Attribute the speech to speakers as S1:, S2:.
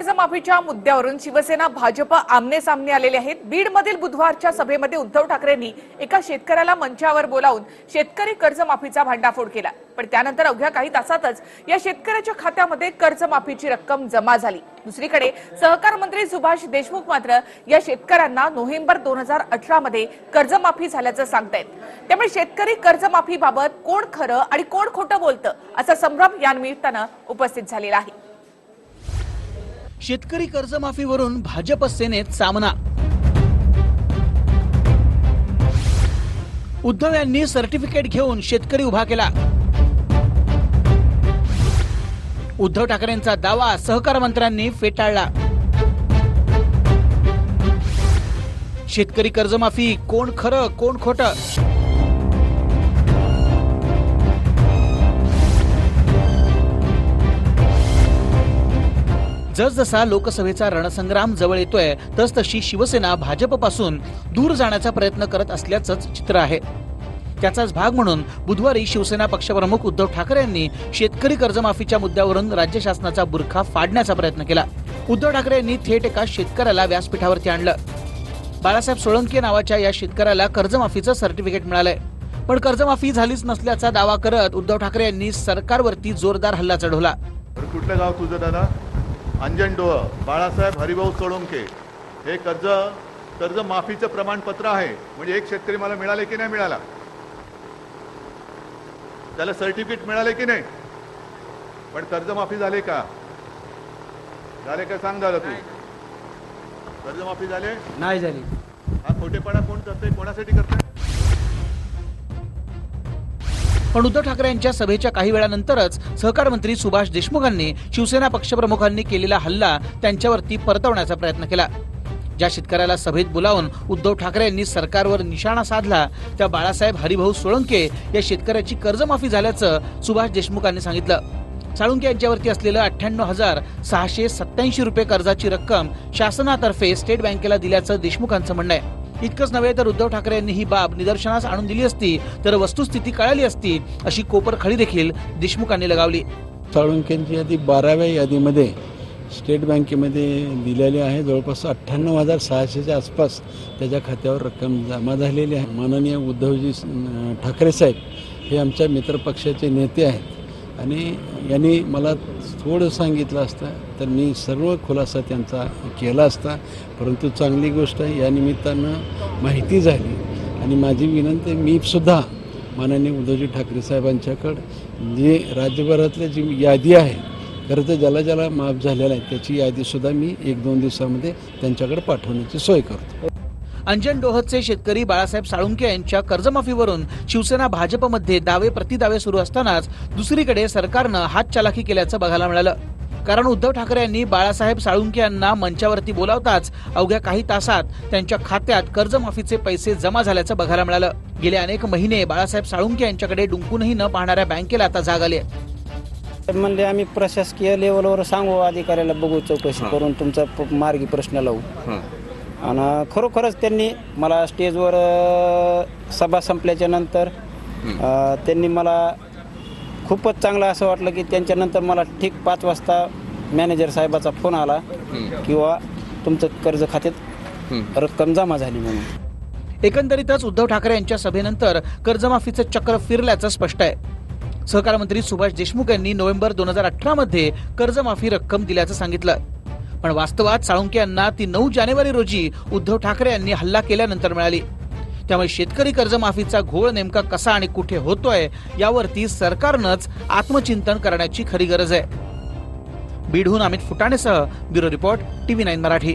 S1: कर्जमाफीच्या मुद्द्यावरून शिवसेना भाजप आमने सामने आलेले आहेत. बीडमधील बुधवारच्या सभेमध्ये उद्धव ठाकरेंनी एका शेतकऱ्याला मंचावर बोलावून शेतकरी कर्जमाफीचा भांडाफोड केला. पण त्यानंतर अवघ्या काही तासातच या शेतकऱ्याच्या खात्यामध्ये कर्जमाफीची रक्कम जमा झाली. दुसरीकडे सहकार मंत्री सुभाष देशमुख मात्र या शेतकऱ्यांना नोव्हेंबर दोन हजार अठरा मध्ये कर्जमाफी झाल्याचं सांगतायत. त्यामुळे शेतकरी कर्जमाफीबाबत कोण खरं आणि कोण खोटं बोलतं असा संभ्रम या निमित्तानं उपस्थित झालेला आहे.
S2: शेतकरी कर्जमाफीवरून भाजप सेनेत सामना. उद्धव यांनी सर्टिफिकेट घेऊन शेतकरी उभा केला. उद्धव ठाकरेंचा दावा सहकार मंत्र्यांनी फेटाळला. शेतकरी कर्जमाफी कोण खरं कोण खोटं? जसजसा लोकसभेचा रणसंग्राम जवळ येतोय तसतशी शिवसेना भाजपपासून दूर जाण्याचा प्रयत्न करत असल्याचंच चित्र आहे. त्याचाच भाग म्हणून बुधवारी शिवसेना पक्षप्रमुख उद्धव ठाकरे यांनी शेतकरी कर्जमाफीच्या मुद्द्यावरून राज्य शासनाचा बुरखा फाडण्याचा प्रयत्न केला. उद्धव ठाकरे यांनी थेट एका शेतकऱ्याला व्यासपीठावरती आणलं. बाळासाहेब सोळंके नावाच्या या शेतकऱ्याला कर्जमाफीचं सर्टिफिकेट मिळालंय. पण कर्जमाफी झालीच नसल्याचा दावा करत उद्धव ठाकरे यांनी सरकारवरती जोरदार हल्ला चढवला.
S3: कुठलं गाव तुझं दादा? अंजनडोह बाळासाहेब हरिभाऊ सोळंके. हे कर्ज कर्ज माफीचं प्रमाणपत्र आहे. म्हणजे एक शेतकरी मला मिळाले की नाही मिळाला? त्याला सर्टिफिकेट मिळाले की नाही? पण कर्जमाफी झाले का? झाले का? सांग दादा तू. कर्जमाफी झाले?
S4: नाही झाली.
S3: हा खोटेपणा कोण करतंय? कोणासाठी करतंय?
S2: पण उद्धव ठाकरे यांच्या सभेच्या काही वेळानंतरच सहकार मंत्री सुभाष देशमुखांनी शिवसेना पक्षप्रमुखांनी केलेला हल्ला त्यांच्यावरती परतवण्याचा प्रयत्न केला. ज्या शेतकऱ्याला सभेत बोलावून उद्धव ठाकरे यांनी सरकारवर निशाणा साधला त्या बाळासाहेब हरिभाऊ सोळंके या शेतकऱ्याची कर्जमाफी झाल्याचं सुभाष देशमुखांनी सांगितलं. साळुंके यांच्यावरती असलेलं अठ्ठ्याण्णव हजार सहाशे सत्याऐंशी रुपये कर्जाची रक्कम शासनातर्फे स्टेट बँकेला दिल्याचं देशमुखांचं म्हणणं आहे. इतकंच नव्हे तर उद्धव ठाकरे यांनी ही बाब निदर्शनास आणून दिली असती तर वस्तुस्थिती कळाली असती अशी कोपरखळी देखील देशमुखांनी लगावली.
S4: साळुंकेंची यादी बाराव्या यादीमध्ये स्टेट बँकेमध्ये दिलेली आहे. जवळपास अठ्ठ्याण्णव हजार सहाशेच्या आसपास त्याच्या खात्यावर रक्कम जमा झालेली आहे. माननीय उद्धवजी ठाकरे साहेब हे आमच्या मित्रपक्षाचे नेते आहेत. आणि यांनी मला थोडं सांगितलं असतं तर मी सर्व खुलासा त्यांचा केला असता. परंतु चांगली गोष्ट आहे या निमित्तानं माहिती झाली. आणि माझी विनंती मी सुद्धा माननीय उद्धवजी ठाकरे साहेबांच्याकडं जे राज्यभरातल्या जी यादी आहे खरं तर ज्याला ज्याला माफ झालेला आहे त्याची यादीसुद्धा मी एक दोन दिवसामध्ये त्यांच्याकडे पाठवण्याची सोय करतो.
S2: अंजन डोहतचे शेतकरी बाळासाहेब साळुंके यांच्या कर्जमाफीवरून शिवसेना भाजपमध्ये दावे प्रतिदावे सुरू असतानाच दुसरीकडे सरकारनं हात चालाकी केल्याचं बघायला मिळालं. कारण उद्धव ठाकरे यांनी बाळासाहेब साळुंके यांना मंचावरती बोलावताच अवघ्या काही तासात त्यांच्या खात्यात कर्जमाफीचे पैसे जमा झाल्याचं बघायला मिळालं. गेले अनेक महिने बाळासाहेब साळुंके यांच्याकडे डुंकूनही न पाहणाऱ्या बँकेला आता जाग आली
S5: म्हणले आम्ही प्रशासकीय लेवलवर सांगू अधिकाऱ्याला बघू चौकशी करून तुमचा मार्गी प्रश्न लावू. आणि खरोखरच त्यांनी मला स्टेजवर अ, सभा संपल्याच्या नंतर अ, त्यांनी मला खूपच चांगलं असं वाटलं की त्यांच्यानंतर मला ठीक पाच वाजता मॅनेजर साहेबाचा फोन आला किंवा तुमचं कर्ज खात्यात रक्कम जमा झाली म्हणून.
S2: एकंदरीतच उद्धव ठाकरे यांच्या सभेनंतर कर्जमाफीचं चक्र फिरल्याचं स्पष्ट आहे. सहकार मंत्री सुभाष देशमुख यांनी नोव्हेंबर दोन हजार अठरा मध्ये कर्जमाफी रक्कम दिल्याचं सांगितलं. पण वास्तवात साळुंके यांना ती नऊ जानेवारी रोजी उद्धव ठाकरे यांनी हल्ला केल्यानंतर मिळाली. त्यामुळे शेतकरी कर्जमाफीचा घोळ नेमका कसा आणि कुठे होतोय यावरती सरकारनंच आत्मचिंतन करण्याची खरी गरज आहे. बीडहून Amit फुटाणेसह bureau report TV nine Marathi.